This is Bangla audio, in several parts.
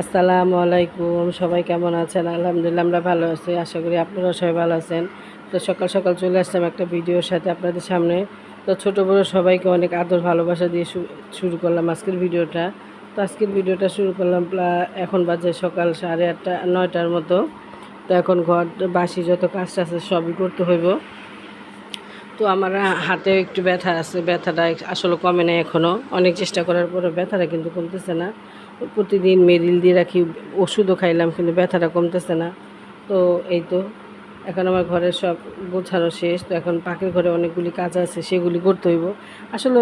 আসসালামু আলাইকুম, সবাই কেমন আছেন? আলহামদুলিল্লাহ, আমরা ভালো আছি, আশা করি আপনারাও সবাই ভালো আছেন। তো সকাল সকাল চলে আসলাম একটা ভিডিওর সাথে আপনাদের সামনে। তো ছোটো বড়ো সবাইকে অনেক আদর, ভালোবাসা দিয়ে শুরু করলাম আজকের ভিডিওটা। তো আজকের ভিডিওটা শুরু করলাম এখন বাজে সকাল সাড়ে আটটা, নয়টার মতো। তো এখন ঘর, বাসি যত কাজ আছে সবই করতে হইব। তো আমার হাতে একটু ব্যথা আছে, ব্যথাটা আসলে কমে নাই এখনও অনেক চেষ্টা করার পরে ব্যথাটা কিন্তু কমতেছে না। প্রতিদিন মেরিল দিয়ে রাখি, ওষুধও খাইলাম কিন্তু ব্যথাটা কমতেছে না। তো এই তো, এখন আমার ঘরের সব গোছানো শেষ, তো এখন পাখির ঘরে অনেকগুলি কাজ আছে, সেগুলি করতে হইব। আসলে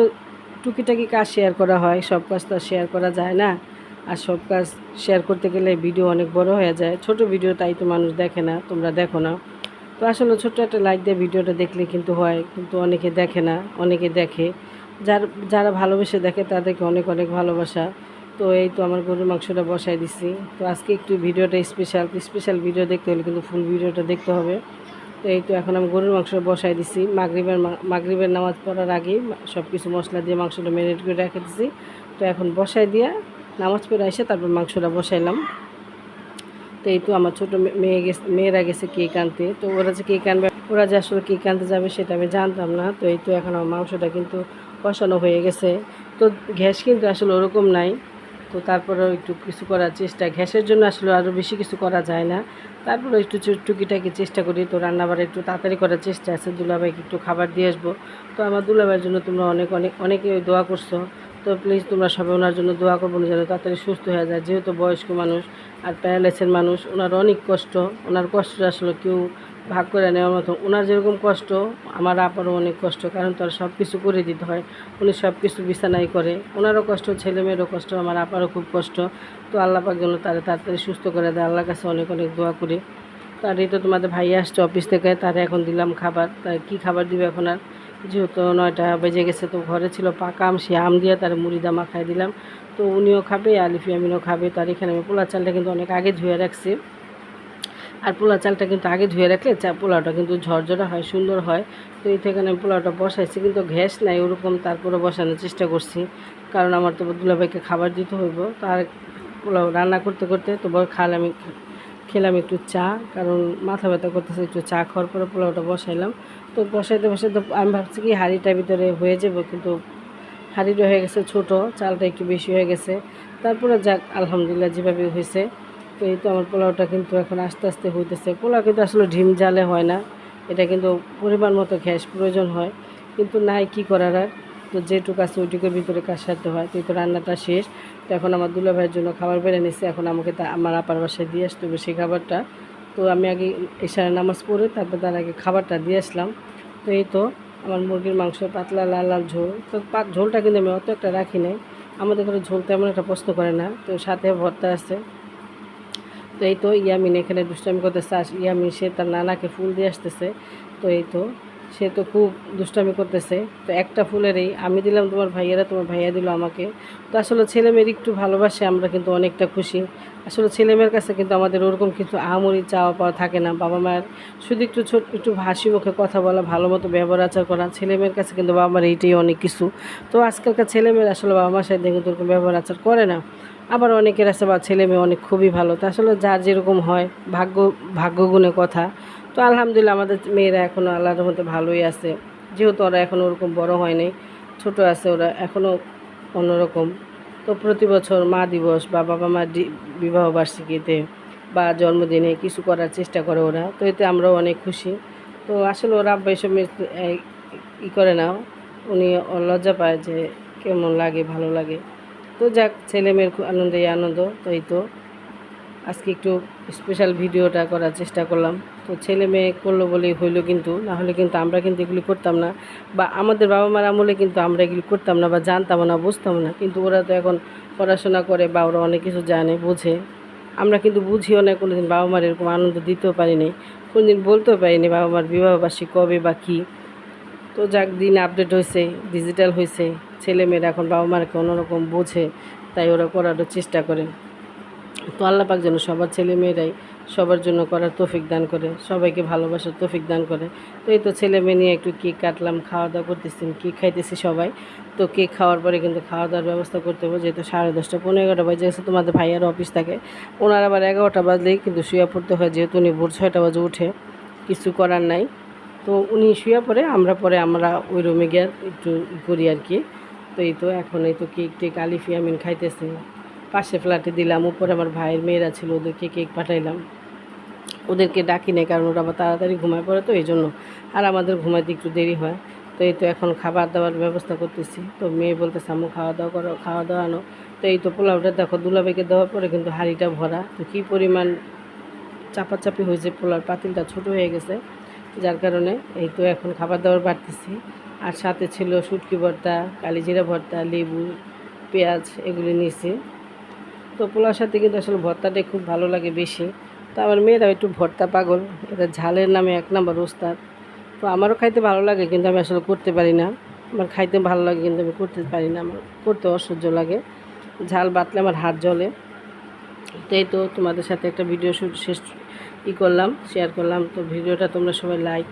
টুকিটাকি কাজ শেয়ার করা হয়, সব কাজ তো শেয়ার করা যায় না। আর সব কাজ শেয়ার করতে গেলে ভিডিও অনেক বড় হয়ে যায়। ছোট ভিডিও তাই তো মানুষ দেখে না, তোমরা দেখো না। তো আসলে ছোট্ট একটা লাইক দিয়ে ভিডিওটা দেখলে কিন্তু হয়, কিন্তু অনেকে দেখে না, অনেকে দেখে। যার, যারা ভালোবেসে দেখে তাদেরকে অনেক অনেক ভালোবাসা। তো এই তো আমার গরুর মাংসটা বসাই দিছি। তো আজকে একটু ভিডিওটা স্পেশাল স্পেশাল ভিডিও দেখতে হলে কিন্তু ফুল ভিডিওটা দেখতে হবে। তো এই তো এখন আমি গরুর মাংস বসাই দিছি। মাগরিবের মাগরিবের নামাজ পড়ার আগেই সব কিছু মশলা দিয়ে মাংসটা ম্যারিনেট করে রেখে দিছি। তো এখন বসাই দিয়ে নামাজ পড়ে এসে তারপর মাংসটা বসাইলাম। তো এই তো আমার ছোটো মেয়ে গেছে মেয়েরা গেছে কেক আনতে। তো ওরা যে কেক আনবে, ওরা যে আসলে কেক আনতে যাবে সেটা আমি জানতাম না। তো এই তো এখন আমার মাংসটা কিন্তু কষানো হয়ে গেছে। তো গ্যাস কিন্তু আসলে ওরকম নাই। তো তারপরেও একটু কিছু করার চেষ্টা, গ্যাসের জন্য আসলে আরও বেশি কিছু করা যায় না। তারপরে একটু টুকিটাকি চেষ্টা করি, তো রান্নাবার একটু তাড়াতাড়ি করার চেষ্টা আছে। দুলাভাইকে একটু খাবার দিয়ে আসব। তো আমার দুলাভাইয়ের জন্য তোমরা অনেক অনেক, অনেকে দোয়া করছ। তো প্লিজ তোমরা সবাই ওনার জন্য দোয়া করব যেন তাড়াতাড়ি সুস্থ হয়ে যায়। যেহেতু বয়স্ক মানুষ আর প্যারালাইসের মানুষ, ওনার অনেক কষ্ট। ওনার কষ্ট আসলে কেউ ভাগ করে নেওয়ার মতো। ওনার যেরকম কষ্ট, আমার আপারও অনেক কষ্ট, কারণ তার সব কিছু করে দিতে হয়। উনি সব কিছু বিছানাই করে। ওনারও কষ্ট ছেলে মেয়েরও কষ্ট, আমার আপারও খুব কষ্ট। তো আল্লাহ পাক যেন তারা তাড়াতাড়ি সুস্থ করে দেয়। আল্লাহর কাছে অনেক অনেক দোয়া করি। তার এই তো তোমাদের ভাই আসছে অফিস থেকে, তারা এখন দিলাম খাবার। তার কী খাবার দিবে এখন আর? যেহেতু নয়টা বেজে গেছে, তো ঘরে ছিল পাকা আম, সে আম দিয়ে তার দামা খাই দিলাম। তো উনিও খাবে, আলিফি আমিনও খাবে। তার এখানে আমি পোলা চালটা কিন্তু অনেক আগে ধুয়ে রাখছি। আর পোলা চালটা কিন্তু আগে ধুয়ে রাখলে চা পোলাওটা কিন্তু ঝরঝরা হয়, সুন্দর হয়। তো এই থেকে আমি পোলাওটা বসাইছি, কিন্তু গ্যাস নাই, ওরকম তারপরে বসানোর চেষ্টা করছি। কারণ আমার তো দুলাভাইকে খাবার দিতে হইব তার পোলাও রান্না করতে করতে তো বড় খাল আমি খেলাম একটু চা, কারণ মাথা ব্যথা করতেছে, একটু চা খাওয়ার পরে পোলাওটা বসাইলাম। তো বসাইতে বসাইতে আমি ভাবছি কি হাঁড়িটার ভিতরে হয়ে যাব, কিন্তু হাঁড়িটা হয়ে গেছে ছোট, চালটা একটু বেশি হয়ে গেছে। তারপরে যাক, আলহামদুলিল্লাহ যেভাবে হয়েছে। তো এই তো আমার পোলাওটা কিন্তু এখন আস্তে আস্তে হইতেছে। পোলাও কিন্তু আসলে ঢিম জালে হয় না। এটা কিন্তু পরিমাণ মতো গ্যাস প্রয়োজন হয়। কিন্তু নাই কি করার আর? তো যেটুকু আছে ওইটুকুর ভিতরে সারতে হয়। তো রান্নাটা শেষ। তো এখন আমার দুলা ভাইয়ের জন্য খাবার বেড়ে নিচ্ছে এখন আমাকে তা আমার আপার বাসায় দিয়ে আসতে হবে সেই খাবারটা। তো আমি আগে এশারে নামাজ পড়ে তারপর তার আগে খাবারটা দিয়ে আসলাম। তো এই তো আমার মুরগির মাংস পাতলা, লাল লাল ঝোল। তো ঝোলটা কিন্তু আমি অত একটা রাখি নাই। আমাদের ঘরে ঝোল তেমন একটা পছন্দ করে না। তো সাথে ভর্তা আছে। তো এই তো ইয়ামিন এখানে দুষ্টামি করতেছে, আর ইয়ামিন সে তার নানাকে ফুল দিয়ে আসতেছে। তো এই তো সে তো খুব দুষ্টামি করতেছে। তো একটা ফুলেরই আমি দিলাম তোমার ভাইয়েরা, তোমার ভাইয়া দিল আমাকে। তো আসলে ছেলে মেয়ের একটু ভালোবাসে, আমরা কিন্তু অনেকটা খুশি। আসলে ছেলে মেয়ের কাছে কিন্তু আমাদের ওরকম কিছু আহামরি চাওয়া পাওয়া থাকে না। বাবা মায়ের শুধু একটু ছোট, একটু হাসি মুখে কথা বলা, ভালো মতো ব্যবহার আচার করা ছেলে মেয়ের কাছে কিন্তু বাবা মার এইটাই অনেক কিছু। তো আজকালকার ছেলে মেয়ের আসলে বাবা মার সাথে কিন্তু ওরকম ব্যবহার আচার করে না। আবার অনেকের আছে বা ছেলে মেয়ে অনেক খুবই ভালো। তো আসলে যার যেরকম হয়, ভাগ্য ভাগ্যগুণে কথা। তো আলহামদুলিল্লাহ আমাদের মেয়েরা এখনও আল্লাহর মধ্যে ভালোই আছে। যেহেতু ওরা এখনও ওরকম বড় হয় নাই ছোট আছে ওরা এখনও অন্যরকম। তো প্রতি বছর মা দিবস বা বাবা দি- বিবাহ বার্ষিকীতে বা জন্মদিনে কিছু করার চেষ্টা করে ওরা। তো এতে আমরাও অনেক খুশি। তো আসলে ওরা আব্বা এসব ই করে না। উনি লজ্জা পায় যে কেমন লাগে, ভালো লাগে। তো যাক, ছেলে মেয়ের খুব আনন্দে আনন্দ তো এই তো। আজকে একটু স্পেশাল ভিডিওটা করার চেষ্টা করলাম। তো ছেলে মেয়ে করল বলেই হইল কিন্তু, না হলে কিন্তু আমরা কিন্তু এগুলি করতাম না। বা আমাদের বাবা মার আমলে কিন্তু আমরা এগুলি করতাম না বা জানতাম না, বুঝতাম না। কিন্তু ওরা তো এখন পড়াশোনা করে বা ওরা অনেক কিছু জানে, বোঝে। আমরা কিন্তু বুঝিও না কোনো দিন বাবা মার এরকম আনন্দ দিতেও পারিনি। কোনো দিন বলতেও পারিনি বাবা মার বিবাহবাসী কবে বা কী। তো যাক, দিন আপডেট হয়েছে ডিজিটাল হয়েছে ছেলে মেয়েরা এখন বাবা মারকে অন্যরকম বোঝে, তাই ওরা করারও চেষ্টা করে। তো আল্লাহ পাক যেন সবার ছেলে মেয়েরাই সবার জন্য করার তৌফিক দান করে, সবাইকে ভালোবাসার তৌফিক দান করে। তো এই তো ছেলে মেয়ে নিয়ে একটু কেক কাটলাম খাওয়া দাওয়া করতেছি, কেক খাইতেছি সবাই। তো কেক খাওয়ার পরে কিন্তু খাওয়া দাওয়ার ব্যবস্থা করতে হবে, যেহেতু সাড়ে দশটা পনেরো এগারোটা বাজে গেছে, তোমাদের ভাইয়ার অফিস থাকে। ওনার আবার এগারোটা বাজলেই কিন্তু শুয়ে পড়তে হয়, যেহেতু উনি ভোর ছয়টা বাজে উঠে, কিছু করার নাই। তো উনি শুয়ে পরে আমরা পরে আমরা ওই রুমে গিয়ে একটু করি আর কি। তো এই তো এখন এই তো কেক টেক আলিফি আমিন খাইতেছে। পাশে ফ্ল্যাটে দিলাম, উপরে আমার ভাইয়ের মেয়েরা ছিল, ওদেরকে কেক পাঠাইলাম। ওদেরকে ডাকি নেই কারণ ওরা আবার তাড়াতাড়ি ঘুমায় পড়ে তো এই জন্য আর আমাদের ঘুমাইতে একটু দেরি হয়। তো এই তো এখন খাবার দাবার ব্যবস্থা করতেছি। তো মেয়ে বলতেছে, আম্মু, খাওয়া দাওয়া করো, খাওয়া দাওয়া আনো। তো এই তো পোলাওটা দেখো দুলাবেকে দেওয়ার পরে কিন্তু হাঁড়িটা ভরা। তো কী পরিমাণ চাপাচাপি হয়েছে পোলার পাতিলটা ছোট হয়ে গেছে। যার কারণে এই তো এখন খাবার দাবার বাড়তেছি। আর সাথে ছিল শুটকি ভর্তা, কালিজিরা ভর্তা, লেবু, পেঁয়াজ এগুলি নিয়েছি। তো পোলার সাথে কিন্তু আসলে ভর্তাটাই খুব ভালো লাগে বেশি। তো আমার মেয়েরাও একটু ভর্তা পাগল, এটা ঝালের নামে এক নাম্বার ওস্তাদ। তো আমারও খাইতে ভালো লাগে, কিন্তু আমি আসলে করতে পারি না। আমার খাইতে ভালো লাগে, কিন্তু আমি করতে পারি না। আমার করতে অসহ্য লাগে। ঝাল বাটলে আমার হাত জ্বলে। তো এই তো তোমাদের সাথে একটা ভিডিও শেষ ই করলাম শেয়ার করলাম। তো ভিডিওটা তোমরা সবাই লাইক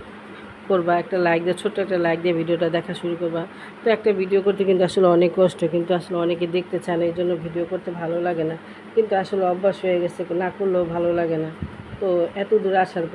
করবা। একটা লাইক দিয়ে, ছোট্ট একটা লাইক দিয়ে ভিডিওটা দেখা শুরু করবা। তো একটা ভিডিও করতে কিন্তু আসলে অনেক কষ্ট, কিন্তু আসলে অনেকে দেখতে চান এই জন্য ভিডিও করতে ভালো লাগে না। কিন্তু আসলে অভ্যাস হয়ে গেছে, না করলেও ভালো লাগে না। তো এত দূর আসার পর